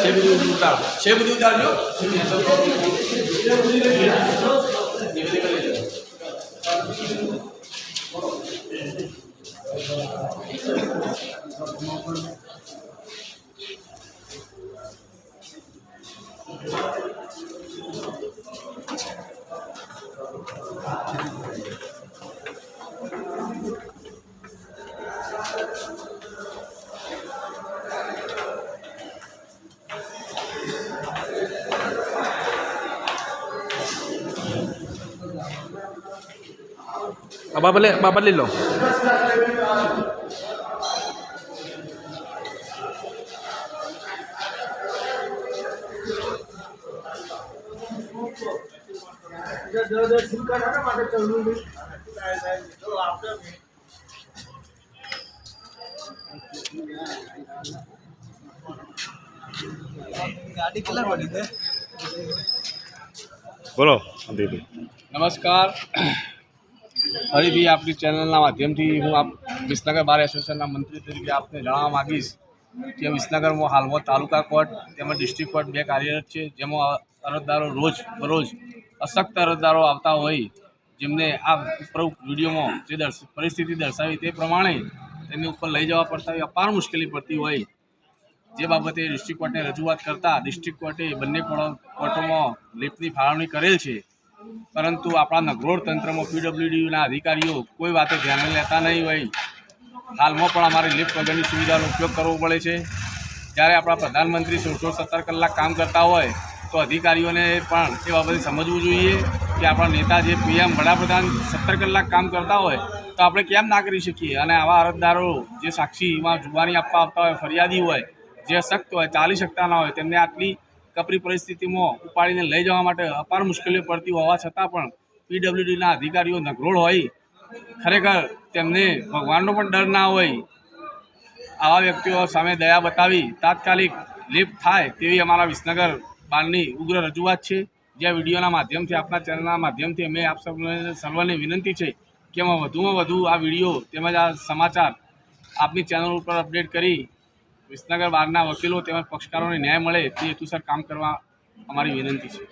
છે બધું ઉતાર છે બધું ઉતારજો આ બાબા લે બાબા લઈ લો બોલો નમસ્કાર. ફરીથી આપણી ચેનલના માધ્યમથી હું આપ વિસનગર બાર એસોસિએશનના મંત્રી તરીકે આપને જણાવવા માગીશ કે વિસનગરમાં હાલમાં તાલુકા કોર્ટ તેમજ ડિસ્ટ્રિક્ટ કોર્ટ બે કાર્યરત છે, જેમાં અરજદારો રોજ બરોજ અશક્ત અરજદારો આવતા હોય, જેમને આ ઉપરોક્ત વિડીયોમાં જે પરિસ્થિતિ દર્શાવી તે પ્રમાણે તેની ઉપર લઈ જવા પડતા હોય, અપાર મુશ્કેલી પડતી હોય. જે બાબતે ડિસ્ટ્રિક્ટ કોર્ટને રજૂઆત કરતાં ડિસ્ટ્રિક્ટ કોર્ટે બંને કોર્ટો- કોર્ટોમાં લીફની ફાળવણી કરેલ છે. પરંતુ આપણા નગરોળ તંત્રમાં પીડબ્લ્યુડીના અધિકારીઓ કોઈ વાતે ધ્યાને લેતા નહીં હોય. હાલમાં પણ અમારે લિફ્ટ વગરની સુવિધાનો ઉપયોગ કરવો પડે છે. જ્યારે આપણા પ્રધાનમંત્રી સોળ સોળ સત્તર કલાક કામ કરતા હોય, તો અધિકારીઓને પણ એ બાબતે સમજવું જોઈએ કે આપણા નેતા જે પીએમ વડાપ્રધાન સત્તર કલાક કામ કરતા હોય, તો આપણે કેમ ના કરી શકીએ? અને આવા અરજદારો જે સાક્ષીમાં જુબાની આપવા આવતા હોય, ફરિયાદી હોય, જે અશક્ત હોય, ચાલી શકતા ના હોય, તેમને આટલી કપરી પરિસ્થિતિમાં ઉપાડીને લઈ જવા માટે અપાર મુશ્કેલીઓ પડતી હોવા છતાં પણ પીડબ્લ્યુડીના અધિકારીઓ નગરોળ હોય. ખરેખર તેમને ભગવાનનો પણ ડર ના હોય. આવા વ્યક્તિઓ સામે દયા બતાવી તાત્કાલિક લિફ્ટ થાય તેવી અમારા વિસનગર બારની ઉગ્ર રજૂઆત છે. જે વિડીયોના માધ્યમથી આપના ચેનલના માધ્યમથી અમે આપ સૌને સર્વને વિનંતી છે કે વધુમાં વધુ આ વીડિયો તેમજ આ સમાચાર આપની ચેનલ ઉપર અપડેટ કરી વિસનગર બારના વકીલો તેમજ પક્ષકારોને ન્યાય મળે તે હેતુસર કામ કરવા અમારી વિનંતી છે.